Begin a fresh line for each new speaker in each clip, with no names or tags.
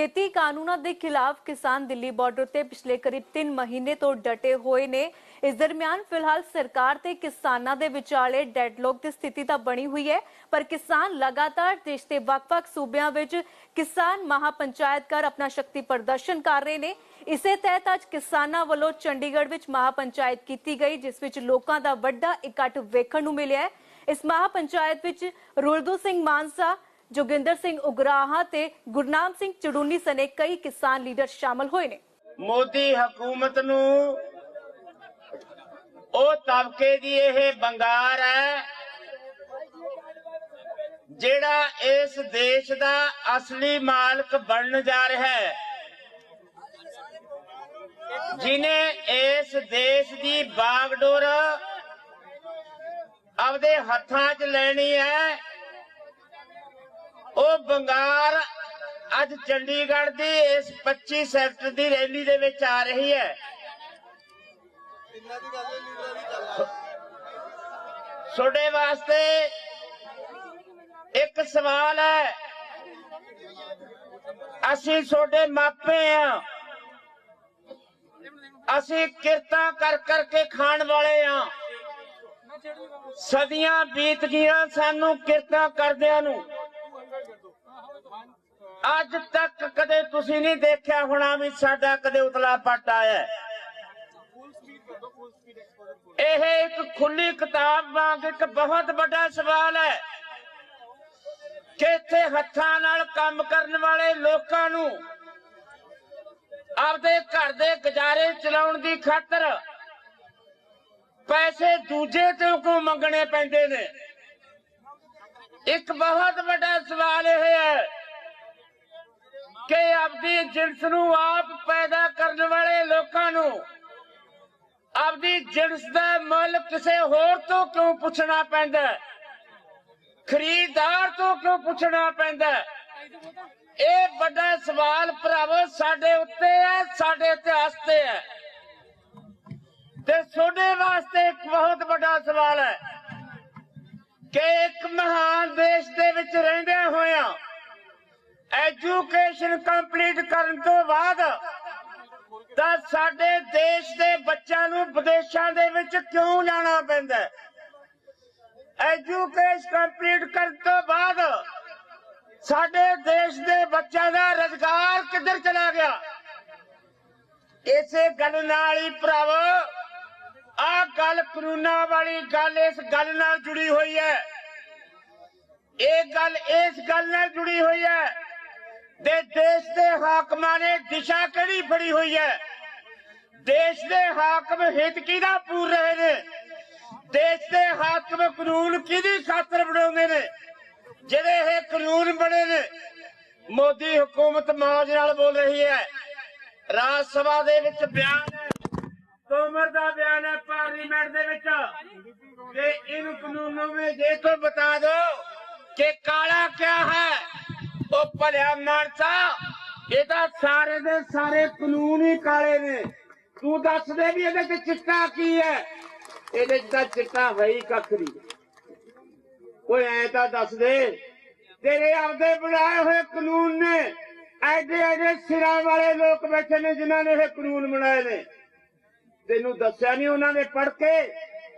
ਖੇਤੀ ਕਾਨੂੰਨਾਂ ਦੇ ਖਿਲਾਫ ਕਿਸਾਨ ਦਿੱਲੀ ਬਾਰਡਰ ਤੇ ਪਿਛਲੇ ਕਰੀਬ 3 ਮਹੀਨੇ ਤੋਂ ਡਟੇ ਹੋਏ ਨੇ। ਇਸ ਦਰਮਿਆਨ ਫਿਲਹਾਲ ਸਰਕਾਰ ਤੇ ਕਿਸਾਨਾਂ ਦੇ ਵਿਚਾਲੇ ਡੈਡਲੌਕ ਦੀ ਸਥਿਤੀ ਤਾਂ ਬਣੀ ਹੋਈ ਹੈ, ਪਰ ਕਿਸਾਨ ਲਗਾਤਾਰ ਦੇਸ਼ ਦੇ ਵੱਖ-ਵੱਖ ਸੂਬਿਆਂ ਵਿੱਚ ਕਿਸਾਨ ਮਹਾਪੰਚਾਇਤ ਕਰ ਆਪਣਾ ਸ਼ਕਤੀ ਪ੍ਰਦਰਸ਼ਨ ਕਰ ਰਹੇ ਨੇ। ਇਸੇ ਤਹਿਤ ਅੱਜ ਕਿਸਾਨਾਂ ਵੱਲੋਂ ਚੰਡੀਗੜ੍ਹ ਵਿੱਚ ਮਹਾਪੰਚਾਇਤ ਕੀਤੀ ਗਈ, ਜਿਸ ਵਿੱਚ ਲੋਕਾਂ ਦਾ ਵੱਡਾ ਇਕੱਠ ਵੇਖਣ ਨੂੰ ਮਿਲਿਆ ਹੈ। ਇਸ ਮਹਾਪੰਚਾਇਤ ਵਿੱਚ ਰੁਲਦੂ ਸਿੰਘ ਮਾਨਸਾ ਜੋਗਿੰਦਰ ਸਿੰਘ ਉਗਰਾਹਾ ਤੇ ਗੁਰਨਾਮ ਸਿੰਘ ਚੜੂਨੀ ਸਨੇ ਕਈ ਕਿਸਾਨ ਲੀਡਰ ਸ਼ਾਮਲ ਹੋਏ ਨੇ।
ਮੋਦੀ ਹਕੂਮਤ ਨੂੰ ਉਹ ਤਬਕੇ ਦੀ ਇਹ ਬੰਗਾਰ ਹੈ ਜਿਹੜਾ ਇਸ ਦੇਸ਼ ਦਾ ਅਸਲੀ ਮਾਲਕ ਬਣਨ ਜਾ ਰਿਹਾ ਹੈ। ਜਿਨੇ ਇਸ ਦੇਸ਼ ਦੀ ਬਾਗਡੋਰ ਆਪਦੇ ਹੱਥਾਂ 'ਚ ਲੈਣੀ ਹੈ ਉਹ ਬੰਗਾਰ ਅੱਜ ਚੰਡੀਗੜ੍ਹ ਦੀ ਇਸ 25 ਸੈਕਟਰ ਦੀ ਰੈਲੀ ਦੇ ਵਿੱਚ ਆ ਰਹੀ ਹੈ। ਤੁਹਾਡੇ ਵਾਸਤੇ ਇੱਕ ਸਵਾਲ ਹੈ। ਅਸੀਂ ਤੁਹਾਡੇ ਮਾਪੇ ਆ ਅਸੀਂ ਕਿਰਤਾਂ ਕਰ ਕਰਕੇ ਖਾਣ ਵਾਲੇ ਆ ਸਦੀਆਂ ਬੀਤ ਗਈਆਂ ਸਾਨੂੰ ਕਿਰਤਾਂ ਕਰਦਿਆਂ ਨੂੰ। ਅੱਜ ਤੱਕ ਕਦੇ ਤੁਸੀਂ ਨਹੀਂ ਦੇਖਿਆ ਹੋਣਾ ਵੀ ਸਾਡਾ ਕਦੇ ਉਤਲਾ ਪੱਟ ਆਇਆ ਇਹ ਇੱਕ ਖੁੱਲੀ ਕਿਤਾਬ ਵਾਂਗ ਇੱਕ ਬਹੁਤ ਵੱਡਾ ਸਵਾਲ ਹੈ ਕਿ ਇੱਥੇ ਹੱਥਾਂ ਨਾਲ ਕੰਮ ਕਰਨ ਵਾਲੇ ਲੋਕਾਂ ਨੂੰ ਆਪਦੇ ਘਰ ਦੇ ਗੁਜ਼ਾਰੇ ਚਲਾਉਣ ਦੀ ਖਾਤਰ ਪੈਸੇ ਦੂਜੇ ਤੋਂ ਕਿਉਂ ਮੰਗਣੇ ਪੈਂਦੇ ਨੇ? ਇੱਕ ਬਹੁਤ ਵੱਡਾ ਸਵਾਲ ਇਹ ਹੈ ਕਿ ਆਪਦੀ ਜਿਣਸ ਨੂੰ ਆਪ ਪੈਦਾ ਕਰਨ ਵਾਲੇ ਲੋਕਾਂ ਨੂੰ ਆਪਦੀ ਜਿਣਸ ਦਾ ਮੁੱਲ ਕਿਸੇ ਹੋਰ ਤੋਂ ਕਿਉਂ ਪੁੱਛਣਾ ਪੈਂਦਾ? ਖਰੀਦਦਾਰ ਤੋਂ ਕਿਉਂ ਪੁੱਛਣਾ ਪੈਂਦਾ? ਇਹ ਵੱਡਾ ਸਵਾਲ ਭਰਾਵੋ ਸਾਡੇ ਉੱਤੇ ਹੈ, ਸਾਡੇ ਇਤਿਹਾਸ ਤੇ ਹੈ। ਤੇ ਤੁਹਾਡੇ ਵਾਸਤੇ ਇੱਕ ਬਹੁਤ ਵੱਡਾ ਸਵਾਲ ਹੈ ਕਿ ਇੱਕ ਮਹਾਨ ਦੇਸ਼ ਦੇ ਵਿੱਚ ਰਹਿੰਦਿਆਂ ਹੋਇਆਂ ਐਜੂਕੇਸ਼ਨ ਕੰਪਲੀਟ ਕਰਨ ਤੋਂ ਬਾਅਦ ਤਾਂ ਸਾਡੇ ਦੇਸ਼ ਦੇ ਬੱਚਿਆਂ ਨੂੰ ਵਿਦੇਸ਼ਾਂ ਦੇ ਵਿੱਚ ਕਿਉਂ ਜਾਣਾ ਪੈਂਦਾ ਐਜੂਕੇਸ਼ਨ ਕੰਪਲੀਟ ਕਰਨ ਤੋਂ ਬਾਅਦ ਸਾਡੇ ਦੇਸ਼ ਦੇ ਬੱਚਿਆਂ ਦਾ ਰੋਜ਼ਗਾਰ ਕਿੱਧਰ ਚਲਾ ਗਿਆ? ਇਸੇ ਗੱਲ ਨਾਲ ਹੀ ਭਰਾਵੋ ਆ ਗੱਲ ਕਾਨੂੰਨਾਂ ਵਾਲੀ ਗੱਲ ਇਸ ਗੱਲ ਨਾਲ ਜੁੜੀ ਹੋਈ ਹੈ। ਇਹ ਗੱਲ ਇਸ ਗੱਲ ਨਾਲ ਜੁੜੀ ਹੋਈ ਹੈ ਦੇ ਦੇਸ਼ ਦੇ ਹਾਕਮਾਂ ਨੇ ਦਿਸ਼ਾ ਕਿਹੜੀ ਫੜੀ ਹੋਈ ਹੈ? ਦੇਸ਼ ਦੇ ਹਾਕਮ ਹਿੱਤ ਕਿਹਦਾ ਪੂਰ ਰਹੇ ਨੇ? ਦੇਸ਼ ਦੇ ਹਾਕਮ ਕਾਨੂੰਨ ਕਿਹਦੀ ਖਾਤਰ ਬਣਾਉਂਦੇ ਨੇ? ਜਿਹੜੇ ਇਹ ਕਾਨੂੰਨ ਬਣੇ ਨੇ, ਮੋਦੀ ਹਕੂਮਤ ਮਾਜ ਨਾਲ ਬੋਲ ਰਹੀ ਹੈ। ਰਾਜ ਸਭਾ ਦੇ ਵਿੱਚ ਬਿਆਨ ਤੋਮਰ ਦਾ ਬਿਆਨ ਹੈ ਪਾਰਲੀਮੈਂਟ ਦੇ ਵਿੱਚ। ਕਿ ਇਨ ਕਾਨੂੰਨ ਵਿੱਚ ਇਹ ਤੋਂ ਬਤਾ ਦੋ ਕਿ ਕਾਲਾ ਕੀ ਹੈ? ਉਹ ਭਲਿਆ ਮਾਨਸਾ ਇਹ ਤਾਂ ਸਾਰੇ ਦੇ ਸਾਰੇ ਕਾਨੂੰਨ ਹੀ ਕਾਲੇ ਨੇ। ਤੂੰ ਦੱਸ ਦੇ ਵੀ ਇਹਦੇ ਚ ਚਿੱਟਾ ਕੀ ਹੈ? ਇਹਦੇ ਚ ਤਾਂ ਚਿੱਟਾ ਹੈ ਹੀ ਕੱਖ ਨਹੀਂ। ਓਏ, ਐ ਤਾਂ ਦੱਸ ਦੇ, ਤੇਰੇ ਆਪਦੇ ਬਣਾਏ ਹੋਏ ਕਾਨੂੰਨ ਨੇ। ਐਡੇ ਐਡੇ ਸਿਰਾਂ ਵਾਲੇ ਲੋਕ ਬੈਠੇ ਨੇ ਜਿਨ੍ਹਾਂ ਨੇ ਇਹ ਕਾਨੂੰਨ ਬਣਾਏ ਨੇ। ਤੈਨੂੰ ਦੱਸਿਆ ਨਹੀਂ ਉਹਨਾਂ ਨੇ ਪੜ੍ਹ ਕੇ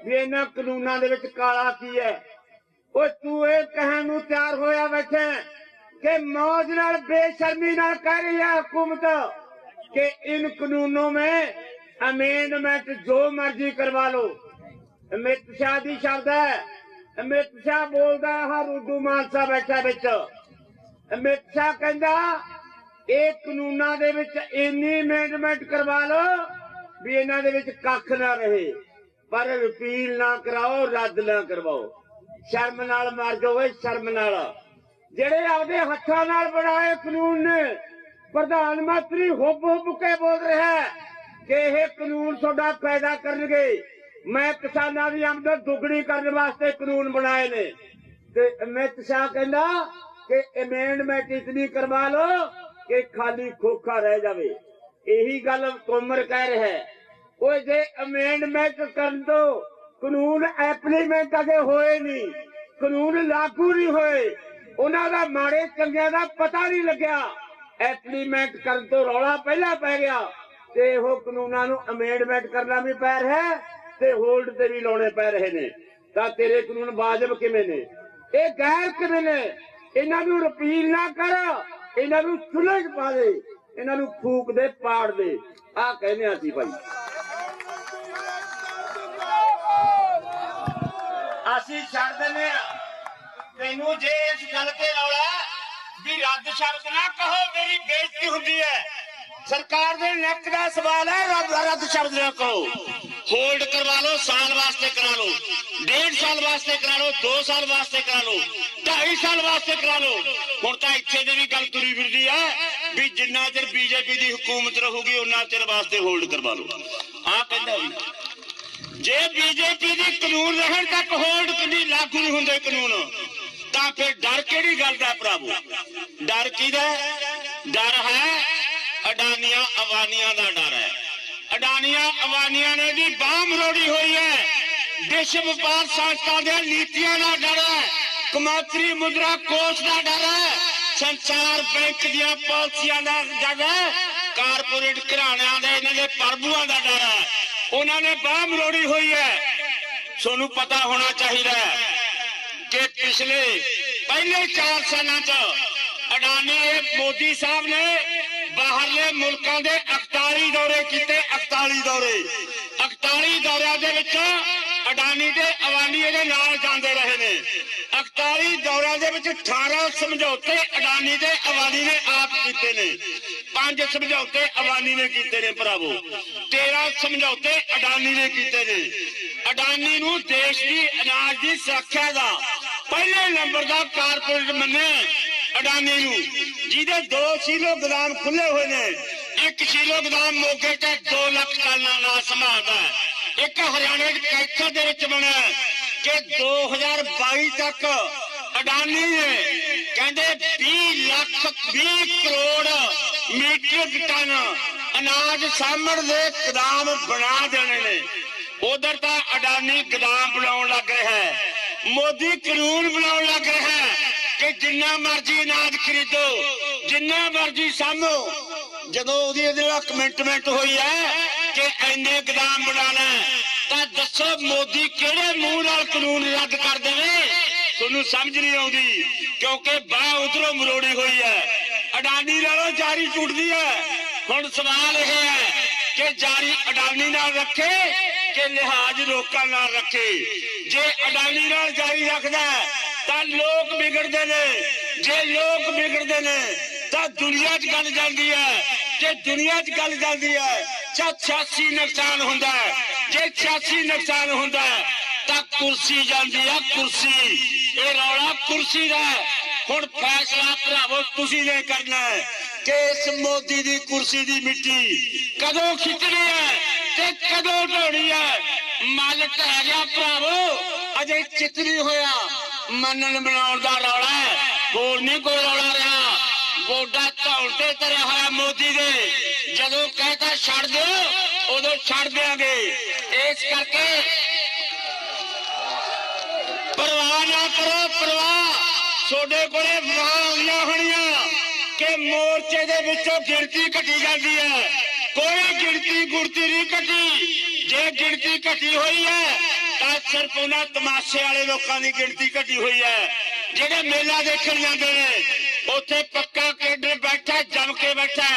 ਵੀ ਇਹਨਾਂ ਕਾਨੂੰਨਾਂ ਦੇ ਵਿੱਚ ਕਾਲਾ ਕੀ ਹੈ। ਓਏ, ਤੂੰ ਇਹ ਕਹਿਣ ਨੂੰ ਤਿਆਰ ਹੋਇਆ ਬੈਠਾ ਹੈ ਕਿ मौज ਨਾਲ बेशर्मी ਨਾਲ कह रही है हुकूमत कि इन कानूनों में अमेंडमेंट जो मर्जी करवा लो अमित शाह ਦੀ ਸ਼ਬਦ ਹੈ ਅਮਿਤ ਸ਼ਾਹ ਬੋਲਦਾ ਹਰ ਉਰਦੂ ਮਾਨਸਾ ਬੈਠਾ ਵਿੱਚ ਅਮਿਤ ਸ਼ਾਹ ਕਹਿੰਦਾ ਇਹ ਕਾਨੂੰਨਾਂ ਦੇ ਵਿੱਚ ਇੰਨੀ ਅਮੈਂਡਮੈਂਟ ਕਰਵਾ ਲਓ ਵੀ ਇਹਨਾਂ ਦੇ ਵਿੱਚ ਕੱਖ ਨਾ ਰਹੇ ਪਰ ਰਿਪੀਲ ਨਾ ਕਰਾਓ ਰੱਦ ਨਾ ਕਰਵਾਓ ਸ਼ਰਮ ਨਾਲ ਮਰ ਜਾਓ ਓਏ ਸ਼ਰਮ ਨਾਲ ਜਿਹੜੇ ਆਪਦੇ ਹੱਥਾਂ ਨਾਲ ਬਣਾਏ ਕਾਨੂੰਨ ਨੇ, ਪ੍ਰਧਾਨ ਮੰਤਰੀ ਹੁੱਬ ਹੁੱਬ ਕੇ ਬੋਲ ਰਿਹਾ ਹੈ ਕਿ ਇਹ ਕਾਨੂੰਨ ਤੁਹਾਡਾ ਪੈਦਾ ਕਰਨਗੇ। ਮੈਂ ਕਿਸਾਨਾਂ ਦੀ ਆਮਦਨ ਦੁੱਗਣੀ ਕਰਨ ਵਾਸਤੇ ਕਾਨੂੰਨ ਬਣਾਏ ਨੇ। ਤੇ ਅਮਿਤ ਸ਼ਾਹ ਕਹਿੰਦਾ ਕਿ ਅਮੈਂਡਮੈਂਟ ਇਤਨੀ ਕਰਵਾ ਲਓ ਕਿ ਖਾਲੀ ਖੋਖਾ ਰਹਿ ਜਾਵੇ। ਇਹੀ ਗੱਲ ਤੋਮਰ ਕਹਿ ਰਿਹਾ ਹੈ। ਉਹ ਜੇ ਅਮੈਂਡਮੈਂਟ ਕਰਨ ਤੋਂ ਕਾਨੂੰਨ ਐਪਲੀਮੈਂਟ ਅਗੇ ਹੋਏ ਨਹੀਂ, ਕਾਨੂੰਨ ਲਾਗੂ ਨਹੀਂ ਹੋਏ ਉਹਨਾਂ ਦਾ ਮਾੜੇ ਚੰਗਿਆਂ ਦਾ ਪਤਾ ਨਹੀਂ ਲੱਗਿਆ।
ਐਪਲੀਮੈਂਟ ਕਰਨ ਤੋਂ ਰੌਲਾ ਪਹਿਲਾਂ ਪੈ ਗਿਆ ਤੇ ਉਹ ਕਾਨੂੰਨਾਂ ਨੂੰ ਅਮੈਂਡਮੈਂਟ ਕਰਨਾ ਵੀ ਪੈ ਰਿਹਾ ਤੇ ਹੋਲਡ ਤੇ ਵੀ ਲਾਉਣੇ ਪੈ ਰਹੇ ਨੇ। ਤਾਂ ਤੇਰੇ ਕਾਨੂੰਨ ਵਾਜਬ ਕਿਵੇਂ ਨੇ? ਇਹ ਗੈਰ ਕਿਵੇਂ ਨੇ ਇਹਨਾਂ ਨੂੰ ਰਿਪੀਲ ਨਾ ਕਰ, ਇਹਨਾਂ ਨੂੰ ਚੁੱਲ੍ਹੇ 'ਚ ਪਾ ਦੇ, ਇਹਨਾਂ ਨੂੰ ਫੂਕ ਦੇ, ਪਾੜ ਦੇ। ਆ ਕਹਿੰਦੇ ਆ ਅਸੀਂ ਭਾਈ। ਅਸੀਂ ਛੱਡ ਦਿੰਦੇ ਆ। ਤੈਨੂੰ ਜੇ ਇਸ ਗੱਲ ਤੇ ਰੌਲਾ ਵੀ ਰੱਦ ਸ਼ਬਦ ਨਾ ਕਹੋ, ਮੇਰੀ ਬੇਇੱਜ਼ਤੀ ਹੁੰਦੀ ਹੈ। ਸਰਕਾਰ ਦੇ ਨੱਕ ਦਾ ਸਵਾਲ ਹੈ, ਰੱਦ ਰੱਦ ਸ਼ਬਦ ਨਾ ਕਹੋ। ਹੋਲਡ ਕਰਵਾ ਲਓ, ਸਾਲ ਵਾਸਤੇ ਕਰਾ ਲਓ, ਡੇਢ ਸਾਲ ਵਾਸਤੇ ਕਰਾ ਲਓ 2 ਸਾਲ ਵਾਸਤੇ ਕਰਾ ਲਓ 2.5 ਸਾਲ ਵਾਸਤੇ ਕਰਾ ਲਓ। ਹੁਣ ਤਾਂ ਇੱਥੇ ਦੀ ਵੀ ਗੱਲ ਤੁਰੀ ਫਿਰਦੀ ਹੈ ਵੀ ਜਿੰਨਾ ਚਿਰ ਬੀਜੇਪੀ ਦੀ ਹਕੂਮਤ ਰਹੂਗੀ ਉਹਨਾਂ ਚਿਰ ਵਾਸਤੇ ਹੋਲਡ ਕਰਵਾ ਲਓ। ਆਹ ਕਹਿੰਦਾ ਵੀ, ਜੇ ਬੀਜੇਪੀ ਦੀ ਕਾਨੂੰਨ ਰਹਿਣ ਤੱਕ ਹੋਲਡ ਕਦੀ ਲਾਗੂ ਨਹੀਂ ਹੁੰਦੇ ਕਾਨੂੰਨ ਤਾਂ ਫਿਰ ਡਰ ਕਿਹੜੀ ਗੱਲ ਦਾ ਪ੍ਰਭੂ? ਡਰ ਕਿਹਦਾ? ਡਰ ਹੈ ਅਡਾਨੀਆਂ ਅਵਾਨੀਆਂ ਦਾ ਡਰ ਹੈ। ਅਡਾਨੀਆਂ ਅਵਾਨੀਆਂ ਨੇ ਵੀ ਬਾਹ ਮਰੋੜੀ ਹੋਈ ਹੈ। ਵਿਸ਼ਵ ਵਪਾਰ ਸੰਸਥਾ ਦੇ ਨੀਤੀਆਂ ਦਾ ਡਰ ਹੈ। ਕਮਾਤਰੀ ਮੁਦਰਾ ਕੋਸ਼ ਦਾ ਡਰ ਹੈ। ਸੰਸਾਰ ਬੈਂਕ ਦੀਆਂ ਪਾਲਿਸੀਆਂ ਦਾ ਡਰ ਹੈ। ਕਾਰਪੋਰੇਟ ਘਰਾਣਿਆਂ ਦੇ ਇਹਨਾਂ ਦੇ ਪ੍ਰਭੂਆਂ ਦਾ ਡਰ ਹੈ। ਉਹਨਾਂ ਨੇ ਬਾਹ ਮਰੋੜੀ ਹੋਈ ਹੈ। ਤੁਹਾਨੂੰ ਪਤਾ ਹੋਣਾ ਚਾਹੀਦਾ ਹੈ ਕਿ ਪਿਛਲੇ ਪਹਿਲੇ 4 ਸਾਲਾਂ 'ਚ ਅਡਾਨੀ ਮੋਦੀ ਸਾਹਿਬ ਨੇ ਬਾਹਰਲੇ ਮੁਲਕਾਂ ਦੇ 41 ਦੌਰੇ ਕੀਤੇ 41 ਦੌਰੇ। 41 ਦੌਰਿਆਂ ਦੇ ਵਿੱਚ ਅਡਾਨੀ ਤੇ ਅਵਾਨੀ ਇਹਦੇ ਨਾਲ ਜਾਂਦੇ ਰਹੇ ਨੇ। 41 ਦੌਰਿਆਂ ਦੇ ਵਿੱਚ 18 ਸਮਝੌਤੇ ਅਡਾਨੀ ਦੇ ਅਵਾਨੀ ਨੇ ਆਪ ਕੀਤੇ ਨੇ। ਪੰਜ ਸਮਝੌਤੇ ਅਵਾਨੀ ਨੇ ਕੀਤੇ ਨੇ ਭਰਾਵੋ। 13 ਸਮਝੌਤੇ ਅਡਾਨੀ ਨੇ ਕੀਤੇ ਨੇ। ਅਡਾਨੀ ਨੂੰ ਦੇਸ਼ ਦੀ ਅਨਾਜ ਦੀ ਸੁਰੱਖਿਆ ਦਾ ਪਹਿਲੇ ਨੰਬਰ ਦਾ ਕਾਰਪੋਰੇਟ ਮੰਨਿਆ ਅਡਾਨੀ ਨੂੰ, ਜਿਹਦੇ 2 ਕਿਲੋ ਗੋਦਾਮ ਖੁੱਲੇ ਹੋਏ ਨੇ। 1 ਕਿਲੋ ਗੋਦਾਮ ਮੋਗੇ ਤੇ 2 ਲੱਖ ਟਨ ਅਨਾਜ ਸੰਭਾਲਦਾ ਇੱਕ ਹਰਿਆਣੇ ਦੇ ਕੈਥਲ ਦੇ ਵਿੱਚ ਬਣਿਆ ਕਿ 2022 ਤੱਕ ਅਡਾਨੀ ਨੇ ਕਹਿੰਦੇ 20 ਲੱਖ 20 ਕਰੋੜ ਮੀਟ੍ਰਿਕ ਟਨ ਅਨਾਜ ਸਾਂਭਣ ਦੇ ਗਦਾਮ ਬਣਾ ਦੇਣੇ ਨੇ। ਉਧਰ ਤਾਂ ਅਡਾਨੀ ਗਦਾਮ ਬਣਾਉਣ ਲੱਗ ਰਿਹਾ ਹੈ। ਮੋਦੀ ਕਾਨੂੰਨ ਬਣਾਉਣ ਲੱਗ ਰਿਹਾ ਹੈ ਕਿ ਜਿੰਨਾ ਮਰਜ਼ੀ ਅਨਾਜ ਖਰੀਦੋ, ਜਿੰਨਾ ਮਰਜ਼ੀ ਸਾਂਭੋ। ਜਦੋਂ ਉਹਦੀ ਇਹਦੇ ਨਾਲ ਕਮਿਟਮੈਂਟ ਹੋਈ ਹੈ ਕਿ ਐਨੇ ਗਦਾਮ ਬਣਾਣਾ ਤਾਂ ਦੱਸੋ ਮੋਦੀ ਕਿਹੜੇ ਮੂੰਹ ਨਾਲ ਕਾਨੂੰਨ ਰੱਦ ਕਰ ਦੇਵੇ? ਤੁਹਾਨੂੰ ਸਮਝ ਨਹੀਂ ਆਉਂਦੀ, ਕਿਉਂਕਿ ਬਾਹ ਉਧਰੋਂ ਮਰੋੜੀ ਹੋਈ ਹੈ। ਅਡਾਨੀ ਨਾਲੋਂ ਜਾਰੀ ਟੁੱਟਦੀ ਹੈ। ਹੁਣ ਸਵਾਲ ਇਹ ਹੈ ਕਿ ਜਾਰੀ ਅਡਾਨੀ ਨਾਲ ਰੱਖੇ ਕਿ ਲਿਹਾਜ਼ ਲੋਕਾਂ ਨਾਲ ਰੱਖੇ? ਜੇ ਅਡਾਨੀ ਨਾਲ ਜਾਰੀ ਰੱਖਦਾ ਤਾਂ ਲੋਕ ਵਿਗੜਦੇ ਨੇ। ਜੇ ਲੋਕ ਵਿਗੜਦੇ ਨੇ, ਤਾਂ ਦੁਨੀਆ 'ਚ ਗੱਲ ਜਾਂਦੀ ਹੈ। ਜੇ ਦੁਨੀਆ 'ਚ ਗੱਲ ਜਾਂਦੀ ਹੈ, ਤਾਂ 86 ਨੁਕਸਾਨ ਹੁੰਦਾ ਹੈ। ਜੇ 86 ਨੁਕਸਾਨ ਹੁੰਦਾ ਹੈ, ਤਾਂ ਕੁਰਸੀ ਜਾਂਦੀ ਆ ਕੁਰਸੀ। ਇਹ ਰੌਲਾ ਕੁਰਸੀ ਦਾ ਹੁਣ ਫੈਸਲਾ ਭਰਾਵੋ, ਤੁਸੀਂ ਨੇ ਕਰਨਾ ਹੈ ਕਿ ਇਸ ਮੋਦੀ ਦੀ ਕੁਰਸੀ ਦੀ ਮਿੱਟੀ ਕਦੋਂ ਖਿੱਚਣੀ ਹੈ ਤੇ ਕਦੋਂ ਢੋਣੀ ਹੈ? ਮੱਲ ਟਹਿ ਗਿਆ, ਭਰਾਵੋ, ਅਜੇ ਚਿੱਤ ਹੋਇਆ। ਮੰਨਣ ਬਣਾਉਣ ਦਾ ਰੌਲਾ ਹੈ। ਹੋਰ ਨਹੀਂ ਕੋਈ ਰੌਲਾ ਰਿਹਾ। ਗੋਡਾ ਧੌਣ ਤੇ ਤਰਿਆ ਹੋਇਆ ਮੋਦੀ ਦੇ। ਜਦੋਂ ਕਹਤਾ ਛੱਡ ਦਿਓ, ਉਦੋਂ ਛੱਡ ਦਿਆਂਗੇ। ਇਸ ਕਰਕੇ ਪਰਵਾਹ ਨਾ ਕਰੋ, ਪਰਵਾਹ। ਤੁਹਾਡੇ ਕੋਲੇ ਮਾਂ ਹੋਣੀਆਂ ਕਿ ਮੋਰਚੇ ਦੇ ਵਿੱਚੋਂ ਗਿਣਤੀ ਘਟੀ ਜਾਂਦੀ ਹੈ। ਕੋਈ ਗਿਣਤੀ ਗੁਰਤੀ ਨਹੀਂ ਘਟੀ। ਜੇ ਗਿਣਤੀ ਘਟੀ ਹੋਈ ਹੈ, ਤਾਂ ਸਿਰਫ ਉਹਨਾਂ ਤਮਾਸ਼ੇ ਵਾਲੇ ਲੋਕਾਂ ਦੀ ਗਿਣਤੀ ਘਟੀ ਹੋਈ ਹੈ। ਜਿਹੜੇ ਮੇਲਾ ਦੇਖਣ ਜਾਂਦੇ ਨੇ, ਉੱਥੇ ਪੱਕਾ ਕੇਡਰ ਬੈਠਾ, ਜਮ ਕੇ ਬੈਠਾ